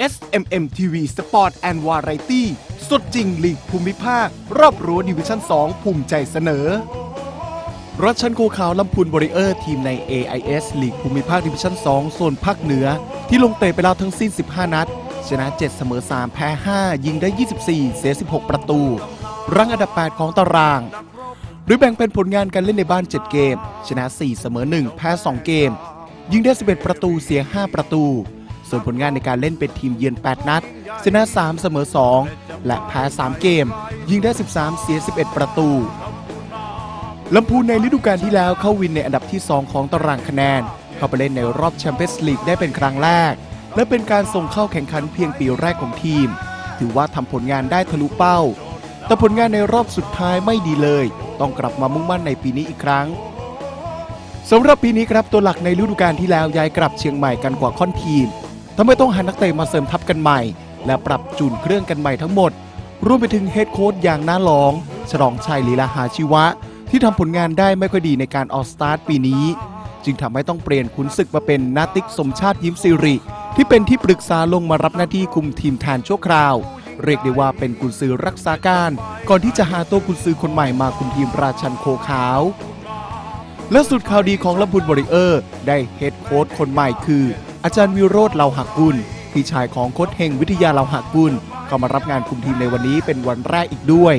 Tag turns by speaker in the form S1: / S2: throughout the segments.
S1: SMM TV Sport and Variety สดจริงลีกภูมิภาค รอบรั้วดิวิชั่น 2 ภูมิใจเสนอรัชชันโคขาวลำพูนบริเออร์ทีมใน AIS ลีกภูมิภาคดิวิชั่น 2 โซนภาคเหนือ ที่ลงเตะไปแล้วทั้งสิ้น 15 นัด ชนะ 7 เสมอ 3 แพ้ 5 ยิงได้ 24 เสีย 16 ประตู รั้งอันดับ 8 ของตาราง โดยแบ่งเป็นผลงานการเล่นในบ้าน 7 เกม ชนะ 4 เสมอ 1 แพ้ 2 เกม ยิงได้ 11 ประตูเสีย 5 ประตู ส่วนผลงานในการเล่นเป็นทีมเยือน 8 นัดชนะ 3 เสมอ 2 และแพ้ 3 เกม ยิงได้ 13 เสีย 11 ประตูลำพูนในฤดูกาลที่แล้วเข้าวินในอันดับที่ 2 ของตารางคะแนน เข้าไปเล่นในรอบแชมเปี้ยนส์ลีกได้เป็นครั้งแรก และเป็นการส่งเข้าแข่งขันเพียงปีแรกของทีม ถือว่าทำผลงานได้ทะลุเป้า แต่ผลงานในรอบสุดท้ายไม่ดีเลย ต้องกลับมามุ่งมั่นในปีนี้อีกครั้งสำหรับปีนี้ครับตัวหลักในฤดูกาลที่แล้วย้ายกลับเชียงใหม่กันกว่าค่อนทีม ทำให้ต้องหานักเตะมาเสริมทัพกันใหม่ และปรับจูนเครื่องกันใหม่ทั้งหมด รวมไปถึงเฮดโค้ชอย่างน้าหลอง ฉลองชัยลีลาหาชีวะ ที่ทำผลงานได้ไม่ค่อยดีในการออสตาร์ทปีนี้ จึงทำให้ต้องเปลี่ยนขุนศึกมาเป็นนาติกสมชาติยิ้มสิริ ที่เป็นที่ปรึกษาลงมารับหน้าที่คุมทีมแทนชั่วคราว เรียกได้ว่าเป็นกุนซือรักษาการ ก่อนที่จะหาตัวกุนซือคนใหม่มาคุมทีมราชันโคขาวและสุดข่าวดีของลำพูนบริเออร์ ได้เฮดโค้ชคนใหม่คือ อาจารย์วิโรธเลาหักกุลพี่ชายของโค้ชเฮงวิทยาเลาหักกุลเข้ามารับงานคุมทีมในวันนี้เป็นวันแรกอีกด้วย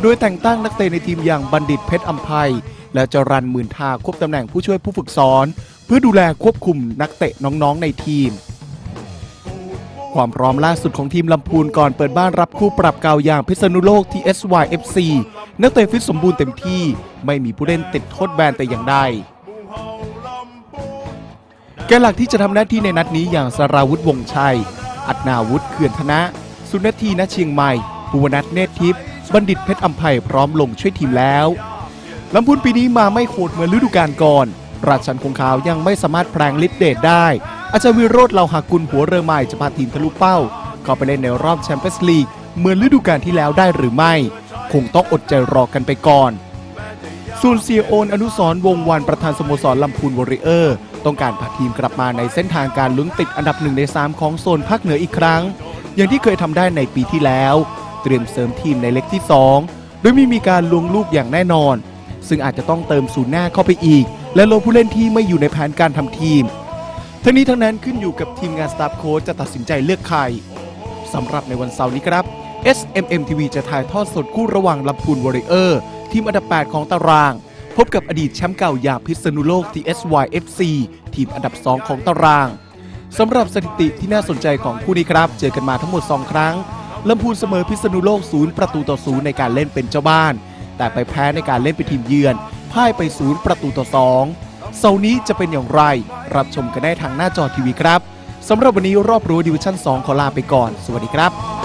S1: โดยแต่งตั้งนักเตะในทีมอย่างบัณฑิตเพชรอัมภัยและจรันหมื่นทาควบตำแหน่งผู้ช่วยผู้ฝึกสอน เพื่อดูแลควบคุมนักเตะน้องๆในทีม ความพร้อมล่าสุดของทีมลำพูนก่อนเปิดบ้านรับคู่ปรับเก่าอย่างพิษณุโลกที่ SYFC นักเตะฟิตสมบูรณ์เต็มที่ไม่มีผู้เล่นติดโทษแบนแต่อย่างใด แกนหลักที่จะทำหน้าที่ในนัดนี้อย่างสราวุธวงชัย อัดนาวุฒิเขื่อนธนะ สุนทีณเชียงใหม่ภูวนัทเนตรทิพย์บัณฑิตเพชรอัมภัยพร้อมลงช่วยทีมแล้วลำพูนปีนี้มาไม่โหดเหมือนฤดูกาลก่อน ราชันคงขาวยังไม่สามารถแปลงลิดเดตได้ อาจารย์วิโรธเหล่าหากุลหัวเรือใหม่จะพาทีมทะลุเป้า เข้าไปเล่นในรอบแชมเปี้ยนส์ลีกเหมือนฤดูกาลที่แล้วได้หรือไม่ คงต้องอดใจรอกันไปก่อนส่วนเซียโอนอนุสรวงวานประธานสโมสรลำพูนวอริเออร์ ต้องการพาทีมกลับมาในเส้นทางการลุ้นติดอันดับหนึ่งใน 3 ของโซนภาคเหนืออีกครั้ง อย่างที่เคยทำได้ในปีที่แล้ว เตรียมเสริมทีมในเล็กที่ 2 โดยไม่มีการลวงลูกอย่างแน่นอน ซึ่งอาจจะต้องเติมศูนย์หน้าเข้าไปอีก และลงผู้เล่นที่ไม่อยู่ในแผนการทำทีม ทั้งนี้ทั้งนั้นขึ้นอยู่กับทีมงานสตาฟโค้ชจะตัดสินใจเลือกใครสำหรับในวันเสาร์นี้ครับ SMM TV จะถ่ายทอดสดคู่ระหว่างลำพูนวอริเออร์ทีมอันดับ 8 ของตาราง พบกับอดีตแชมป์เก่าอย่างพิษณุโลก TSYFC ทีมอันดับ 2 ของตารางสำหรับสถิติที่น่าสนใจของคู่นี้ครับ เจอกันมาทั้งหมด 2 ครั้งลำพูนเสมอพิษณุโลก 0 ประตูต่อ 0 ในการเล่นเป็นเจ้าบ้าน แต่ไปแพ้ในการเล่นเป็นทีมเยือนพ่ายไป 0 ประตูต่อ 2 เสาร์นี้จะเป็นอย่างไร รับชมกันได้ทางหน้าจอทีวีครับสำหรับวันนี้รอบรู้ดิวิชั่น 2 ขอลาไปก่อน สวัสดีครับ